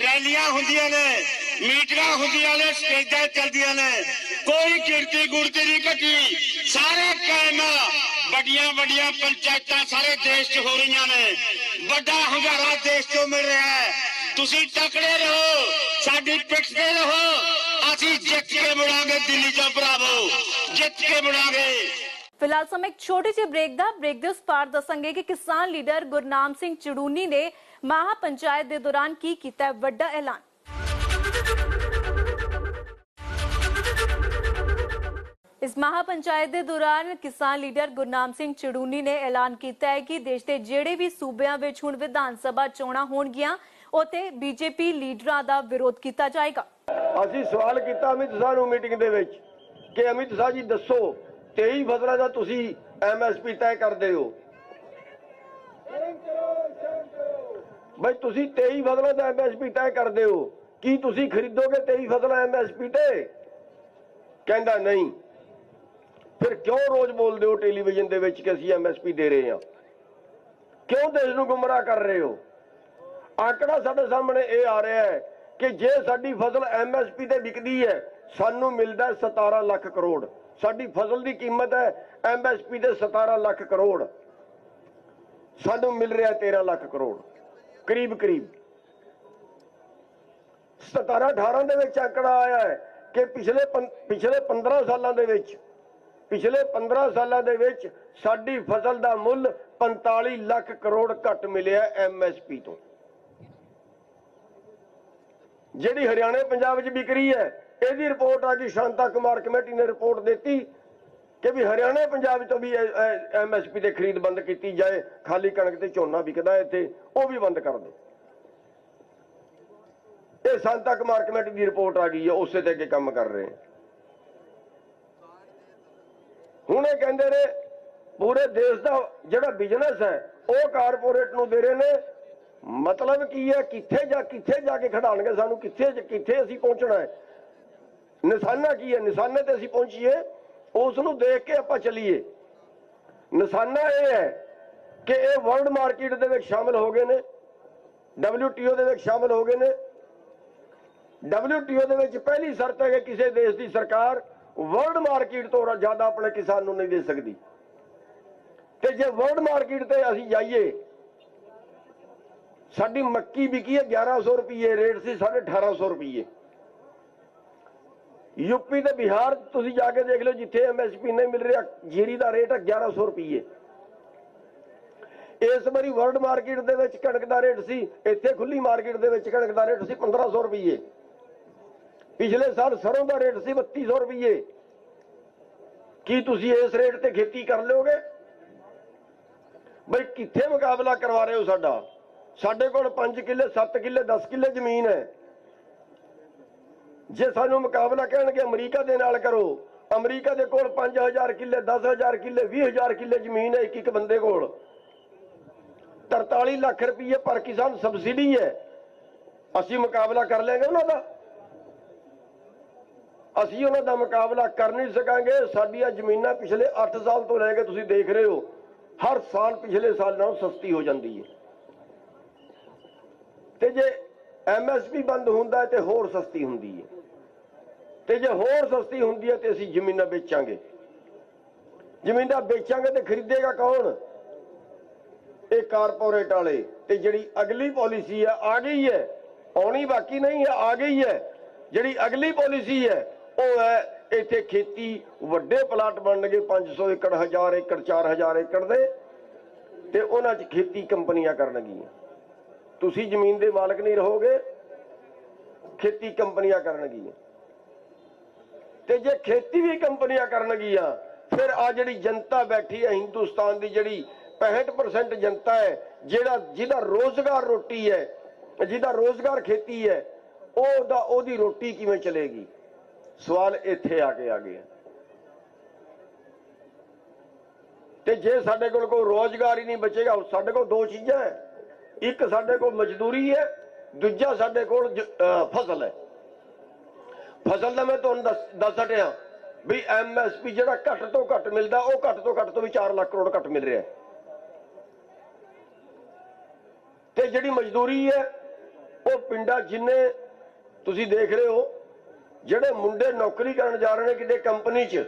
ਰੈਲੀਆਂ ਹੁੰਦੀਆਂ ਨੇ, ਮੀਟਿੰਗਾਂ ਹੁੰਦੀਆਂ ਨੇ, ਸਟੇਜਾਂ ਚੱਲਦੀਆਂ ਨੇ। ਕੋਈ ਗਿਣਤੀ ਗੁੜਤੀ ਨਹੀਂ ਘਟੀ। ਸਾਰੇ ਕਾਇਮ ਵੱਡੀਆਂ ਵੱਡੀਆਂ ਪੰਚਾਇਤਾਂ ਸਾਰੇ ਦੇਸ਼ 'ਚ ਹੋ ਰਹੀਆਂ ਨੇ। ਵੱਡਾ ਹੰਗਾਰਾ ਦੇਸ਼ 'ਚੋਂ ਮਿਲ ਰਿਹਾ ਹੈ। ਤੁਸੀਂ ਤਕੜੇ ਰਹੋ। ਸਾਡੀ ਪਿੱਠ ਤੇ ਰਹੋ। ਅਸੀਂ ਜਿੱਤ ਕੇ ਮੁੜਾਂਗੇ ਦਿੱਲੀ ਤੋਂ ਭਰਾਵੋ, ਜਿੱਤ ਕੇ ਮੁੜਾਂਗੇ।
ਫਿਲਹਾਲ ਸਮੇਂ ਇੱਕ ਛੋਟੀ ਜਿਹੀ ਬ੍ਰੇਕ ਦਾ ਬ੍ਰੇਕ ਦੇ ਉਸ ਪਾਰ ਦੱਸਾਂਗੇ ਕਿ ਕਿਸਾਨ ਲੀਡਰ ਗੁਰਨਾਮ ਸਿੰਘ ਚੜੂਨੀ ਨੇ ਮਹਾ ਪੰਚਾਇਤ ਦੇ ਦੌਰਾਨ ਕੀ ਕੀਤਾ ਵੱਡਾ ਐਲਾਨ। ਇਸ ਮਹਾ ਪੰਚਾਇਤ ਦੇ ਦੌਰਾਨ ਕਿਸਾਨ ਲੀਡਰ ਗੁਰਨਾਮ ਸਿੰਘ ਚੜੂਨੀ ਨੇ ਐਲਾਨ ਕੀਤਾ ਹੈ ਕਿ ਦੇਸ਼ ਦੇ ਜਿਹੜੇ ਵੀ ਸੂਬਿਆਂ ਵਿੱਚ ਹੁਣ ਵਿਧਾਨ ਸਭਾ ਚੋਣਾਂ ਹੋਣਗੀਆਂ ਉਤੇ ਬੀਜੇਪੀ ਲੀਡਰਾਂ ਦਾ ਵਿਰੋਧ ਕੀਤਾ ਜਾਏਗਾ।
ਅਸੀਂ ਸਵਾਲ ਕੀਤਾ ਅਮਿਤ ਸ਼ਾਹ ਨੂੰ ਮੀਟਿੰਗ ਦੇ ਵਿੱਚ ਕਿ ਅਮਿਤ ਸ਼ਾਹ ਜੀ ਦੱਸੋ 23 ਫਸਲਾਂ ਦਾ ਤੁਸੀਂ ਐਮਐਸਪੀ ਤੈਅ ਕਰਦੇ ਹੋ। ਬਈ ਤੁਸੀਂ 23 ਫਸਲਾਂ ਦਾ ਐਮਐਸਪੀ ਤੈਅ ਕਰਦੇ ਹੋ। ਕੀ ਤੁਸੀਂ ਖਰੀਦੋਗੇ 23 ਫਸਲਾਂ ਐਮਐਸਪੀ ਤੇ? ਕਹਿੰਦਾ ਨਹੀਂ। ਫਿਰ ਕਿਉਂ ਰੋਜ਼ ਬੋਲਦੇ ਹੋ ਟੈਲੀਵਿਜ਼ਨ ਦੇ ਵਿੱਚ ਕਿ ਅਸੀਂ ਐਮਐਸਪੀ ਦੇ ਰਹੇ ਹਾਂ? ਕਿਉਂ ਦੇਸ਼ ਨੂੰ ਗੁੰਮਰਾਹ ਕਰ ਰਹੇ ਹੋ? ਆંકੜਾ ਸਾਡੇ ਸਾਹਮਣੇ ਇਹ ਆ ਰਿਹਾ ਹੈ ਕਿ ਜੇ ਸਾਡੀ ਫਸਲ ਐਮਐਸਪੀ ਤੇ ਵਿਕਦੀ ਹੈ, ਸਾਨੂੰ ਮਿਲਦਾ ਹੈ 17 ਲੱਖ ਕਰੋੜ। ਸਾਡੀ ਫਸਲ ਦੀ ਕੀਮਤ ਹੈ ਐਮਐਸਪੀ ਤੇ 17 ਲੱਖ ਕਰੋੜ। ਸਾਨੂੰ ਮਿਲ ਰਿਹਾ 13 ਲੱਖ ਕਰੋੜ। ਕਰੀਬ ਕਰੀਬ। 17 18 ਦੇ ਵਿੱਚ ਆંકੜਾ ਆਇਆ ਹੈ ਕਿ ਪਿਛਲੇ ਪੰ- ਪਿਛਲੇ 15 ਸਾਲਾਂ ਦੇ ਵਿੱਚ, ਪਿਛਲੇ 15 ਸਾਲਾਂ ਦੇ ਵਿੱਚ ਸਾਡੀ ਫਸਲ ਦਾ ਮੁੱਲ 45 ਲੱਖ ਕਰੋੜ ਘੱਟ ਮਿਲਿਆ ਐਮਐਸਪੀ ਤੋਂ। ਜਿਹੜੀ ਹਰਿਆਣਾ ਪੰਜਾਬ 'ਚ ਵਿਕਰੀ ਹੈ, ਇਹਦੀ ਰਿਪੋਰਟ ਆ ਗਈ ਸ਼ਾਂਤਾ ਕੁਮਾਰ ਕਮੇਟੀ ਨੇ ਰਿਪੋਰਟ ਦਿੱਤੀ ਕਿ ਵੀ ਹਰਿਆਣਾ ਪੰਜਾਬ 'ਤੋਂ ਵੀ ਐਮਐਸਪੀ ਤੇ ਖਰੀਦ ਬੰਦ ਕੀਤੀ ਜਾਏ, ਖਾਲੀ ਕਣਕ ਤੇ ਝੋਨਾ ਵਿਕਦਾ ਇੱਥੇ, ਉਹ ਵੀ ਬੰਦ ਕਰ ਦਿਓ। ਇਹ ਸ਼ਾਂਤਾ ਕੁਮਾਰ ਕਮੇਟੀ ਦੀ ਰਿਪੋਰਟ ਆ ਗਈ ਹੈ, ਉਸੇ ਤੇ ਅੱਗੇ ਕੰਮ ਕਰ ਰਹੇ ਹੁਣ ਇਹ ਕਹਿੰਦੇ ਨੇ, ਪੂਰੇ ਦੇਸ਼ ਦਾ ਜਿਹੜਾ ਬਿਜ਼ਨਸ ਹੈ, ਉਹ ਕਾਰਪੋਰੇਟ ਨੂੰ ਦੇ ਰਹੇ ਨੇ ਮਤਲਬ ਕੀ ਹੈ? ਕਿੱਥੇ ਜਾ ਕਿੱਥੇ ਜਾ ਕੇ ਖੜਾਣਗੇ ਸਾਨੂੰ? ਕਿੱਥੇ ਕਿੱਥੇ ਅਸੀਂ ਪਹੁੰਚਣਾ ਹੈ? ਨਿਸ਼ਾਨਾ ਕੀ ਹੈ? ਨਿਸ਼ਾਨੇ ਤੇ ਅਸੀਂ ਪਹੁੰਚੀਏ ਉਸ ਨੂੰ ਦੇਖ ਕੇ ਆਪਾਂ ਚੱਲੀਏ। ਨਿਸ਼ਾਨਾ ਇਹ ਹੈ ਕਿ ਇਹ ਵਰਲਡ ਮਾਰਕੀਟ ਦੇ ਵਿੱਚ ਸ਼ਾਮਲ ਹੋ ਗਏ ਨੇ। WTO ਦੇ ਵਿੱਚ ਸ਼ਾਮਲ ਹੋ ਗਏ ਨੇ। WTO ਦੇ ਵਿੱਚ ਪਹਿਲੀ ਸ਼ਰਤ ਹੈ ਕਿ ਕਿਸੇ ਦੇਸ਼ ਦੀ ਸਰਕਾਰ ਵਰਲਡ ਮਾਰਕੀਟ ਤੋਂ ਜ਼ਿਆਦਾ ਆਪਣੇ ਕਿਸਾਨ ਨੂੰ ਨਹੀਂ ਦੇ ਸਕਦੀ। ਤੇ ਜੇ ਵਰਲਡ ਮਾਰਕੀਟ ਤੇ ਅਸੀਂ ਜਾਈਏ ਸਾਡੀ ਮੱਕੀ ਵਿਕੀ ਹੈ 1100 ਰੁਪਏ ਰੇਟ ਸੀ 1850 ਰੁਪਏ ਯੂਪੀ ਤੇ ਬਿਹਾਰ ਤੁਸੀਂ ਜਾ ਕੇ ਦੇਖ ਲਓ, ਜਿੱਥੇ ਐਮਐਸਪੀ ਨਹੀਂ ਮਿਲ ਰਿਹਾ, ਜੀਰੀ ਦਾ ਰੇਟ ਹੈ 1100 ਰੁਪਏ ਇਸ ਵਾਰੀ ਵਰਲਡ ਮਾਰਕੀਟ ਦੇ ਵਿੱਚ ਕਣਕ ਦਾ ਰੇਟ ਸੀ, ਇੱਥੇ ਖੁੱਲੀ ਮਾਰਕੀਟ ਦੇ ਵਿੱਚ ਕਣਕ ਦਾ ਰੇਟ ਸੀ 1500 ਰੁਪਏ ਪਿਛਲੇ ਸਾਲ ਸਰੋਂ ਦਾ ਰੇਟ ਸੀ 3200 ਰੁਪਏ ਕੀ ਤੁਸੀਂ ਇਸ ਰੇਟ ਤੇ ਖੇਤੀ ਕਰ ਲਿਓਗੇ? ਬਈ ਕਿੱਥੇ ਮੁਕਾਬਲਾ ਕਰਵਾ ਰਹੇ ਹੋ ਸਾਡਾ? ਸਾਡੇ ਕੋਲ 5 ਕਿੱਲੇ 7 ਕਿੱਲੇ 10 ਕਿੱਲੇ ਜ਼ਮੀਨ ਹੈ। ਜੇ ਸਾਨੂੰ ਮੁਕਾਬਲਾ ਕਹਿਣਗੇ ਅਮਰੀਕਾ ਦੇ ਨਾਲ ਕਰੋ, ਅਮਰੀਕਾ ਦੇ ਕੋਲ 5000 ਕਿੱਲੇ 10000 ਕਿੱਲੇ 20000 ਕਿੱਲੇ ਜ਼ਮੀਨ ਹੈ ਇੱਕ ਇੱਕ ਬੰਦੇ ਕੋਲ। 43 ਲੱਖ ਰੁਪਏ ਪਰ ਕਿਸਾਨ ਸਬਸਿਡੀ ਹੈ। ਅਸੀਂ ਮੁਕਾਬਲਾ ਕਰ ਲੈਂਗੇ ਉਹਨਾਂ ਦਾ। ਅਸੀਂ ਉਹਨਾਂ ਦਾ ਮੁਕਾਬਲਾ ਕਰ ਨਹੀਂ ਸਕਾਂਗੇ। ਸਾਡੀਆਂ ਜ਼ਮੀਨਾਂ ਪਿਛਲੇ 8 ਸਾਲ ਤੋਂ ਲੈ ਕੇ ਤੁਸੀਂ ਦੇਖ ਰਹੇ ਹੋ, ਹਰ ਸਾਲ ਪਿਛਲੇ ਸਾਲ ਨਾਲੋਂ ਸਸਤੀ ਹੋ ਜਾਂਦੀ ਹੈ। ਤੇ ਜੇ ਐਮਐਸਪੀ ਬੰਦ ਹੁੰਦਾ ਤੇ ਹੋਰ ਸਸਤੀ ਹੁੰਦੀ ਹੈ। ਤੇ ਜੇ ਹੋਰ ਸਸਤੀ ਹੁੰਦੀ ਹੈ ਤੇ ਅਸੀਂ ਜ਼ਮੀਨਾਂ ਵੇਚਾਂਗੇ। ਜ਼ਮੀਨਾਂ ਵੇਚਾਂਗੇ ਤੇ ਖਰੀਦੇਗਾ ਕੌਣ? ਇਹ ਕਾਰਪੋਰੇਟ ਵਾਲੇ। ਤੇ ਜਿਹੜੀ ਅਗਲੀ ਪਾਲਿਸੀ ਹੈ, ਆ ਗਈ ਹੈ। ਆਉਣੀ ਬਾਕੀ ਨਹੀਂ ਹੈ, ਆ ਗਈ ਹੈ। ਜਿਹੜੀ ਅਗਲੀ ਪਾਲਿਸੀ ਹੈ, ਉਹ ਹੈ ਇੱਥੇ ਖੇਤੀ ਵੱਡੇ ਪਲਾਟ ਬਣਨਗੇ 500 ਏਕੜ 1000 ਏਕੜ 4000 ਏਕੜ ਦੇ। ਤੇ ਉਹਨਾਂ 'ਚ ਖੇਤੀ ਕੰਪਨੀਆਂ ਕਰਨਗੀਆਂ। ਤੁਸੀਂ ਜ਼ਮੀਨ ਦੇ ਮਾਲਕ ਨਹੀਂ ਰਹੋਗੇ, ਖੇਤੀ ਕੰਪਨੀਆਂ ਕਰਨਗੀਆਂ। ਤੇ ਜੇ ਖੇਤੀ ਵੀ ਕੰਪਨੀਆਂ ਕਰਨਗੀਆਂ, ਫਿਰ ਆ ਜਿਹੜੀ ਜਨਤਾ ਬੈਠੀ ਹੈ, ਹਿੰਦੁਸਤਾਨ ਦੀ ਜਿਹੜੀ 65% ਜਨਤਾ ਹੈ, ਜਿਹੜਾ ਜਿਹਦਾ ਰੋਜ਼ਗਾਰ ਰੋਟੀ ਹੈ, ਜਿਹਦਾ ਰੋਜ਼ਗਾਰ ਖੇਤੀ ਹੈ, ਉਹਦਾ ਉਹਦੀ ਰੋਟੀ ਕਿਵੇਂ ਚਲੇਗੀ? ਸਵਾਲ ਇੱਥੇ ਆ ਕੇ ਆ ਗਿਆ। ਤੇ ਜੇ ਸਾਡੇ ਕੋਲ ਕੋਈ ਰੋਜ਼ਗਾਰ ਹੀ ਨਹੀਂ ਬਚੇਗਾ ਸਾਡੇ ਕੋਲ ਦੋ ਚੀਜ਼ਾਂ ਹੈ। ਇੱਕ ਸਾਡੇ ਕੋਲ ਮਜ਼ਦੂਰੀ ਹੈ, ਦੂਜਾ ਸਾਡੇ ਕੋਲ ਫਸਲ ਹੈ। ਫਸਲ ਦਾ ਮੈਂ ਤੁਹਾਨੂੰ ਦੱਸ ਦੱਸ ਹਟਿਆ ਵੀ ਐਮਐਸਪੀ ਜਿਹੜਾ ਘੱਟ ਤੋਂ ਘੱਟ ਮਿਲਦਾ, ਉਹ ਘੱਟ ਤੋਂ ਘੱਟ ਤੋਂ ਵੀ 4 ਲੱਖ ਕਰੋੜ ਘੱਟ ਮਿਲ ਰਿਹਾ ਹੈ। ਤੇ ਜਿਹੜੀ ਮਜ਼ਦੂਰੀ ਹੈ, ਉਹ ਪਿੰਡਾਂ ਜਿੰਨੇ ਤੁਸੀਂ ਦੇਖ ਰਹੇ ਹੋ, ਜਿਹੜੇ ਮੁੰਡੇ ਨੌਕਰੀ ਕਰਨ ਜਾ ਰਹੇ ਨੇ ਕਿਤੇ ਕੰਪਨੀ 'ਚ,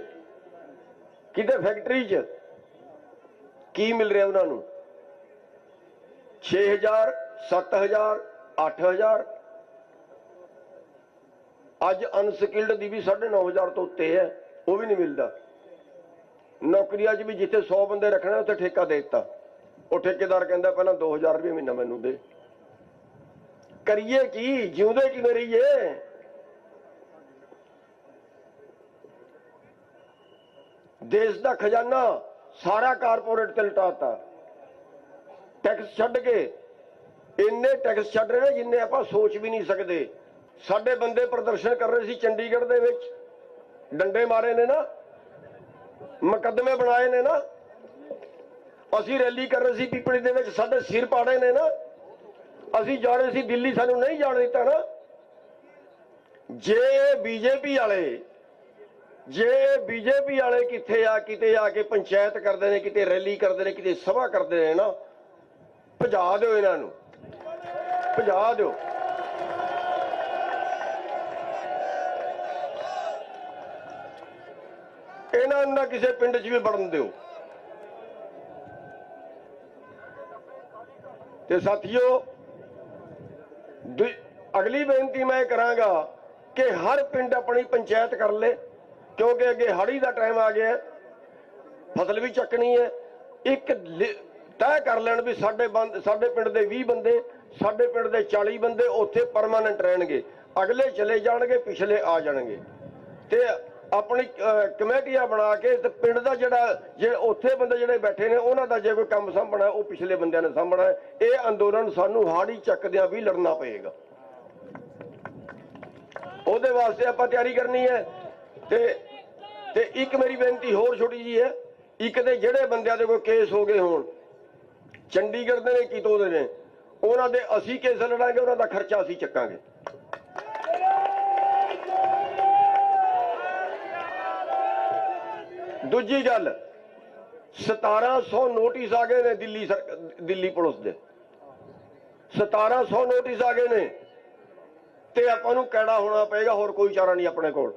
ਕਿਤੇ ਫੈਕਟਰੀ 'ਚ, ਕੀ ਮਿਲ ਰਿਹਾ ਉਹਨਾਂ ਨੂੰ? 6000 7000 8000 ਅੱਜ ਅਨਸਕਿਲਡ ਦੀ ਵੀ 9500 ਤੋਂ ਉੱਤੇ ਹੈ, ਉਹ ਵੀ ਨਹੀਂ ਮਿਲਦਾ। ਨੌਕਰੀਆਂ 'ਚ ਵੀ ਜਿੱਥੇ 100 ਬੰਦੇ ਰੱਖਣੇ, ਉੱਥੇ ਠੇਕਾ ਦੇ ਦਿੱਤਾ। ਉਹ ਠੇਕੇਦਾਰ ਕਹਿੰਦਾ, ਪਹਿਲਾਂ 2000 ਰੁਪਏ ਮਹੀਨਾ ਮੈਨੂੰ ਦੇ। ਕਰੀਏ ਕੀ? ਜਿਉਂਦੇ ਕਿਵੇਂ ਰਹੀਏ? ਦੇਸ਼ ਦਾ ਖਜ਼ਾਨਾ ਸਾਰਾ ਕਾਰਪੋਰੇਟ ਤੇ ਲਟਾਤਾ। ਟੈਕਸ ਛੱਡ ਕੇ ਇੰਨੇ ਟੈਕਸ ਛੱਡ ਰਹੇ ਨੇ ਜਿੰਨੇ ਆਪਾਂ ਸੋਚ ਵੀ ਨਹੀਂ ਸਕਦੇ। ਸਾਡੇ ਬੰਦੇ ਪ੍ਰਦਰਸ਼ਨ ਕਰ ਰਹੇ ਸੀ ਚੰਡੀਗੜ੍ਹ ਦੇ ਵਿੱਚ। ਡੰਡੇ ਮਾਰੇ ਨੇ ਨਾ। ਮੁਕੱਦਮੇ ਬਣਾਏ ਨੇ ਨਾ। ਅਸੀਂ ਰੈਲੀ ਕਰ ਰਹੇ ਸੀ ਪੀਪਲੀ ਦੇ ਵਿੱਚ, ਸਾਡੇ ਸਿਰ ਪਾੜੇ ਨੇ ਨਾ। ਅਸੀਂ ਜਾ ਰਹੇ ਸੀ ਦਿੱਲੀ, ਸਾਨੂੰ ਨਹੀਂ ਜਾਣ ਦਿੱਤਾ ਨਾ। ਜੇ ਬੀਜੇਪੀ ਵਾਲੇ, ਜੇ ਬੀਜੇਪੀ ਵਾਲੇ ਕਿੱਥੇ ਆ, ਕਿਤੇ ਆ ਕੇ ਪੰਚਾਇਤ ਕਰਦੇ ਨੇ, ਕਿਤੇ ਰੈਲੀ ਕਰਦੇ ਨੇ, ਕਿਤੇ ਸਭਾ ਕਰਦੇ ਨੇ ਨਾ ਭਜਾ ਦਿਓ ਇਹਨਾਂ ਨੂੰ। ਭਜਾ ਦਿਓ। ਇਹਨਾਂ ਨੂੰ ਨਾ ਕਿਸੇ ਪਿੰਡ 'ਚ ਵੀ ਵੜਨ ਦਿਓ। ਤੇ ਸਾਥੀਓ ਅਗਲੀ ਬੇਨਤੀ ਮੈਂ ਕਰਾਂਗਾ ਕਿ ਹਰ ਪਿੰਡ ਆਪਣੀ ਪੰਚਾਇਤ ਕਰ ਲੇ, ਕਿਉਂਕਿ ਅੱਗੇ ਹੜੀ ਦਾ ਟਾਈਮ ਆ ਗਿਆ ਫਸਲ ਵੀ ਚੱਕਣੀ ਹੈ। ਇੱਕ ਤੈਅ ਕਰ ਲੈਣ ਵੀ ਸਾਡੇ ਬੰਦ ਸਾਡੇ ਪਿੰਡ ਦੇ 20 ਬੰਦੇ, ਸਾਡੇ ਪਿੰਡ ਦੇ 40 ਬੰਦੇ ਉੱਥੇ ਪਰਮਾਨੈਂਟ ਰਹਿਣਗੇ। ਅਗਲੇ ਚਲੇ ਜਾਣਗੇ, ਪਿਛਲੇ ਆ ਜਾਣਗੇ। ਤੇ ਆਪਣੀ ਕਮੇਟੀਆਂ ਬਣਾ ਕੇ ਤੇ ਪਿੰਡ ਦਾ ਜਿਹੜਾ, ਜੇ ਉੱਥੇ ਬੰਦੇ ਜਿਹੜੇ ਬੈਠੇ ਨੇ, ਉਹਨਾਂ ਦਾ ਜੇ ਕੋਈ ਕੰਮ ਸਾਂਭਣਾ, ਉਹ ਪਿਛਲੇ ਬੰਦਿਆਂ ਨੇ ਸਾਂਭਣਾ ਇਹ ਅੰਦੋਲਨ ਸਾਨੂੰ ਹਾੜੀ ਚੱਕਦਿਆਂ ਵੀ ਲੜਨਾ ਪਏਗਾ। ਉਹਦੇ ਵਾਸਤੇ ਆਪਾਂ ਤਿਆਰੀ ਕਰਨੀ ਹੈ। ਤੇ ਤੇ ਇੱਕ ਮੇਰੀ ਬੇਨਤੀ ਹੋਰ ਛੋਟੀ ਜੀ ਹੈ। ਇੱਕ ਦੇ ਜਿਹੜੇ ਬੰਦਿਆਂ ਦੇ ਕੋਈ ਕੇਸ ਹੋ ਗਏ ਹੋਣ ਚੰਡੀਗੜ੍ਹ ਦੇ ਨੇ ਕਿਤੋਂ ਦੇ ਨੇ? ਉਹਨਾਂ ਦੇ ਅਸੀਂ ਕੇਸ ਲੜਾਂਗੇ, ਉਹਨਾਂ ਦਾ ਖਰਚਾ ਅਸੀਂ ਚੱਕਾਂਗੇ। ਦੂਜੀ ਗੱਲ 1700 ਨੋਟਿਸ ਆ ਗਏ ਨੇ ਦਿੱਲੀ ਸਰ- ਦਿੱਲੀ ਪੁਲਿਸ ਦੇ। 1700 ਨੋਟਿਸ ਆ ਗਏ ਨੇ, ਤੇ ਆਪਾਂ ਨੂੰ ਕਿਹੜਾ ਹੋਣਾ ਪਏਗਾ, ਹੋਰ ਕੋਈ ਚਾਰਾ ਨਹੀਂ ਆਪਣੇ ਕੋਲ।